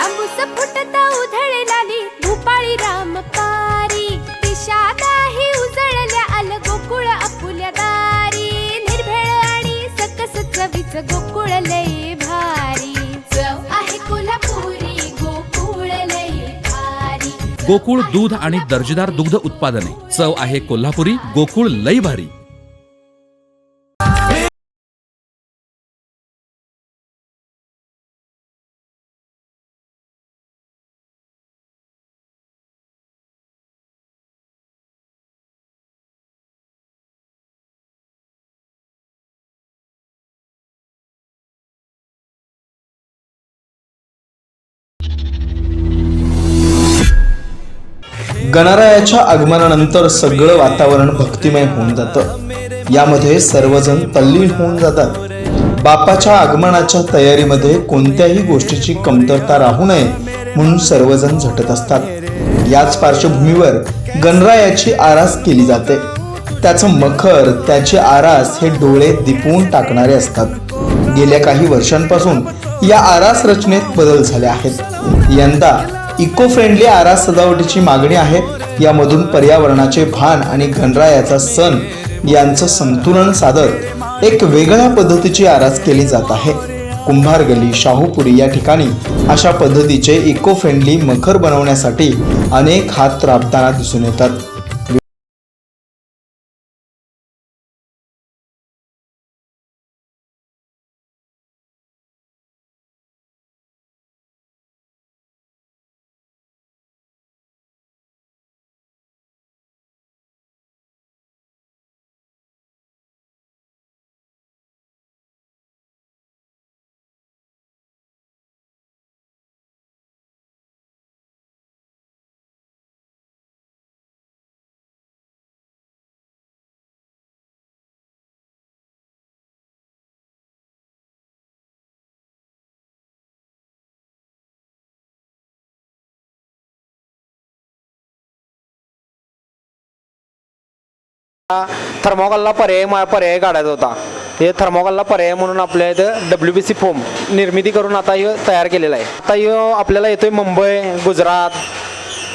तांबूस फुटता उधळलाली भूपाळी राम पारी. दिशादाही उजळल्या आल गोकुळ आपुल्या दारी. निर्भेळ आणि सकस चवीच गोकुळ लय भारी. चव आहे कोल्हापुरी गोकुळ लय भारी. गोकुळ दूध आणि दर्जेदार दुग्ध उत्पादने. चव आहे कोल्हापुरी गोकुळ लई भारी. गणरायाच्या आगमनानंतर सगळं वातावरण भक्तिमय होऊन जातं. यामध्ये सर्वजण तल्लीन होऊन जातात. बापाच्या आगमनाच्या तयारीमध्ये कोणत्याही गोष्टीची कमतरता राहू नये म्हणून सर्वजण झटत असतात. याच पार्श्वभूमीवर गणरायाची आरास केली जाते. त्याचं मखर त्याचे आरास हे डोळे दिपवून टाकणारे असतात. गेल्या काही वर्षांपासून या आरास रचनेत बदल झाले आहेत. यंदा इको फ्रेंडली आरा सजावटीची मागणी आहे. यामधून पर्यावरणाचे भान आणि घनरायाचा सण यांचं संतुलन साधत एक वेगळ्या पद्धतीची आरास केली जात आहे. कुंभार गली शाहूपुरी या ठिकाणी अशा पद्धतीचे इको फ्रेंडली मखर बनवण्यासाठी अनेक हात राबताना दिसून येतात. थर्मोकॉलला पर्याय मा- पर्याय काढायचा होता. हे थर्मोकॉलला पर्याय म्हणून आपल्या इथं डब्ल्यू बी सी फोम निर्मिती करून आता हे तयार केलेला आहे. आता हे आपल्याला येतोय मुंबई गुजरात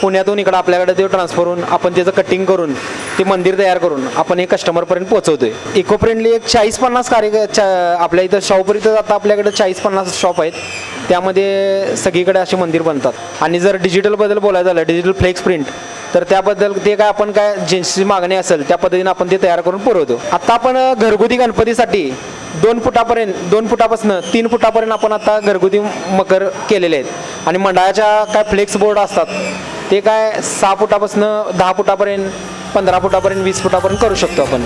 पुण्यातून इकडं आपल्याकडे ते ट्रान्सफर होऊन आपण त्याचं कटिंग करून ते मंदिर तयार करून आपण हे कस्टमरपर्यंत पोहोचवतोय. इको फ्रेंडली एक चाळीस पन्नास कार्य आपल्या इथं शाहूपुरीत आता आपल्याकडे चाळीस पन्नास शॉप आहेत. त्यामध्ये सगळीकडे असे मंदिर बनतात. आणि जर डिजिटलबद्दल बोलायचं झालं डिजिटल फ्लेक्स प्रिंट तर त्याबद्दल ते काय आपण काय ज्यांची मागणी असेल त्या पद्धतीने आपण ते तयार करून पुरवतो. आता आपण घरगुती गणपतीसाठी दोन फुटापर्यंत दोन फुटापासून तीन फुटापर्यंत आपण आता घरगुती मकर केलेले आहेत. आणि मंडळाच्या काय फ्लेक्स बोर्ड असतात ते काय सहा फुटापासून दहा फुटापर्यंत पंधरा फुटापर्यंत वीस फुटापर्यंत करू शकतो आपण.